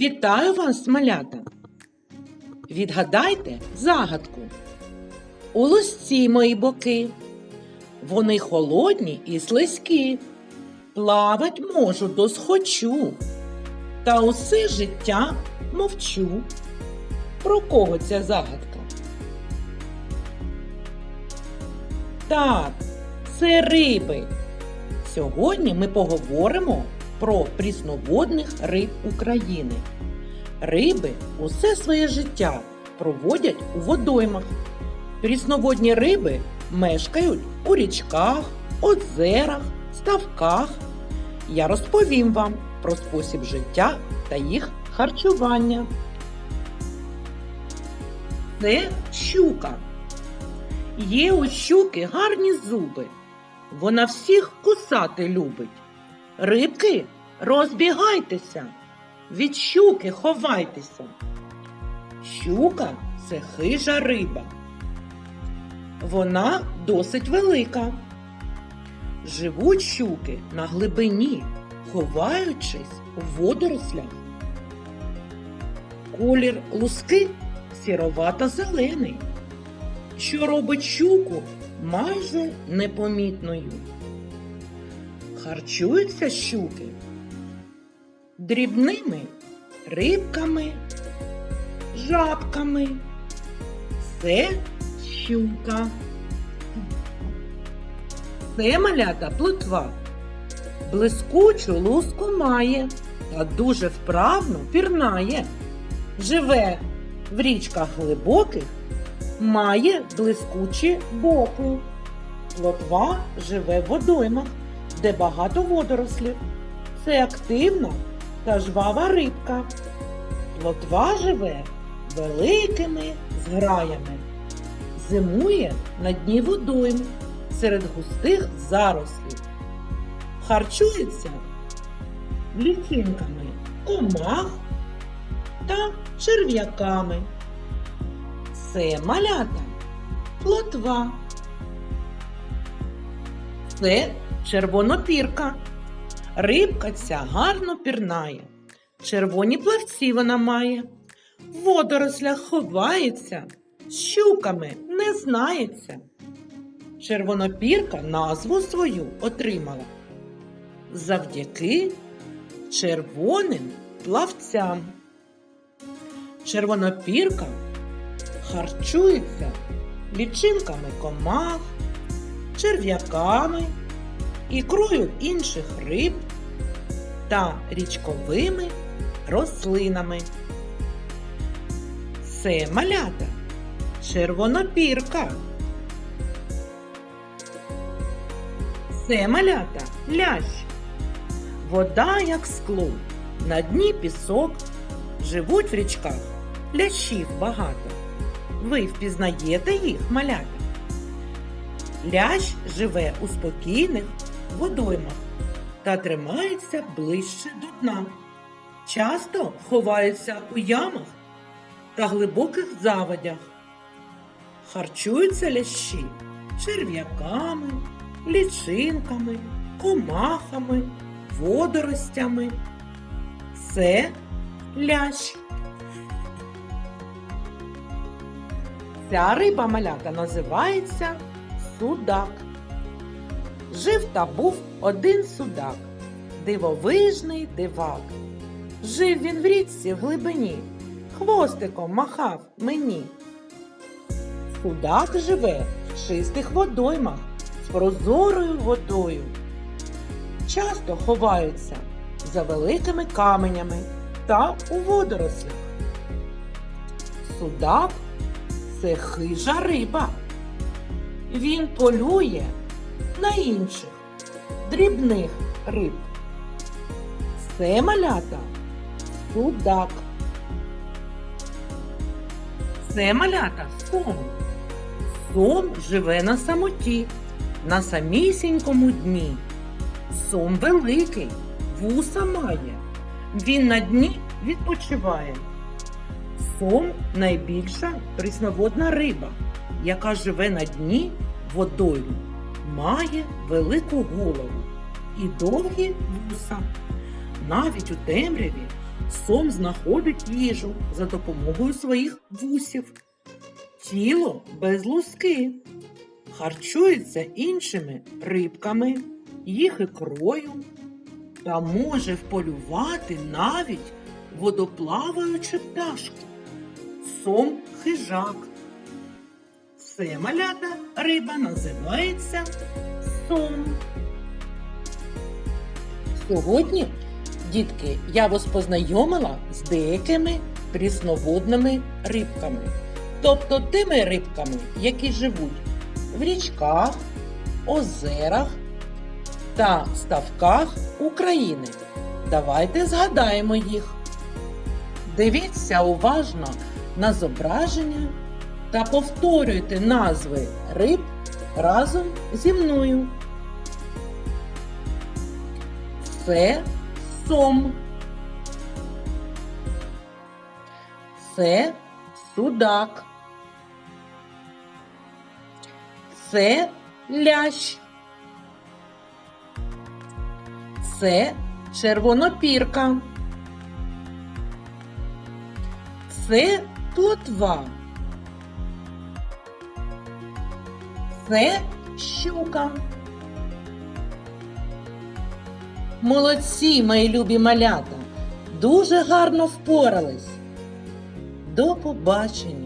Вітаю вас, малята! Відгадайте загадку. У лосці мої боки. Вони холодні і слизькі. Плавать можу досхочу. Та усе життя мовчу. Про кого ця загадка? Так, це риби. Сьогодні ми поговоримо про прісноводних риб України. Риби усе своє життя проводять у водоймах. Прісноводні риби мешкають у річках, озерах, ставках. Я розповім вам про спосіб життя та їх харчування. Це щука. Є у щуки гарні зуби. Вона всіх кусати любить. Рибки, розбігайтеся, від щуки ховайтеся. Щука це хижа риба. Вона досить велика. Живуть щуки на глибині, ховаючись у водорослях. Колір луски сіровато-зелений, що робить щуку майже непомітною. Харчуються щуки дрібними рибками, жабками. Це щука. Це малята плотва. Блискучу луску має та дуже вправно пірнає. Живе в річках глибоких, має блискучі боки. Плотва живе в водоймах, де багато водорослів. Це активна та жвава рибка. Плотва живе великими зграями. Зимує на дні водойм серед густих зарослів. Харчується лічинками комах та черв'яками. Це малята, плотва. Це червонопірка. Рибка ця гарно пірнає. Червоні плавці вона має. В водорослях ховається, щуками не знається. Червонопірка назву свою отримала завдяки червоним плавцям. Червонопірка харчується лічинками комах, черв'яками, ікрою інших риб та річковими рослинами. Це малята, червонопірка. Це малята лящ. Вода, як скло, на дні пісок, живуть в річках лящів багато. Ви впізнаєте їх, малята? Лящ живе у спокійних водоймах та тримається ближче до дна. Часто ховається у ямах та глибоких заводях. Харчуються лящі черв'яками, лічинками, комахами, водоростями. Це лящ. Ця риба малята називається судак. Жив та був один судак, дивовижний дивак. Жив він в річці в глибині, хвостиком махав мені. Судак живе в чистих водоймах з прозорою водою. Часто ховаються за великими каменями та у водорослях. Судак це хижа риба. Він полює на інших дрібних риб. Це малята судак. Це малята сом. Сом живе на самоті, на самісінькому дні. Сом великий, вуса має. Він на дні відпочиває. Сом найбільша прісноводна риба, яка живе на дні водою, має велику голову і довгі вуса. Навіть у темряві Сом знаходить їжу за допомогою своїх вусів. Тіло без луски. Харчується іншими рибками, їх ікрою та може вполювати навіть водоплаваючу пташку. Сом хижак. Це малята риба називається сом. Сьогодні, дітки, я вас познайомила з деякими прісноводними рибками. Тобто тими рибками, які живуть в річках, озерах та ставках України. Давайте згадаємо їх. Дивіться уважно на зображення та повторюйте назви риб разом зі мною. Це сом. Це судак. Це лящ. Це червонопірка. Це плотва. Це щука. Молодці, мої любі малята. Дуже гарно впорались. До побачення!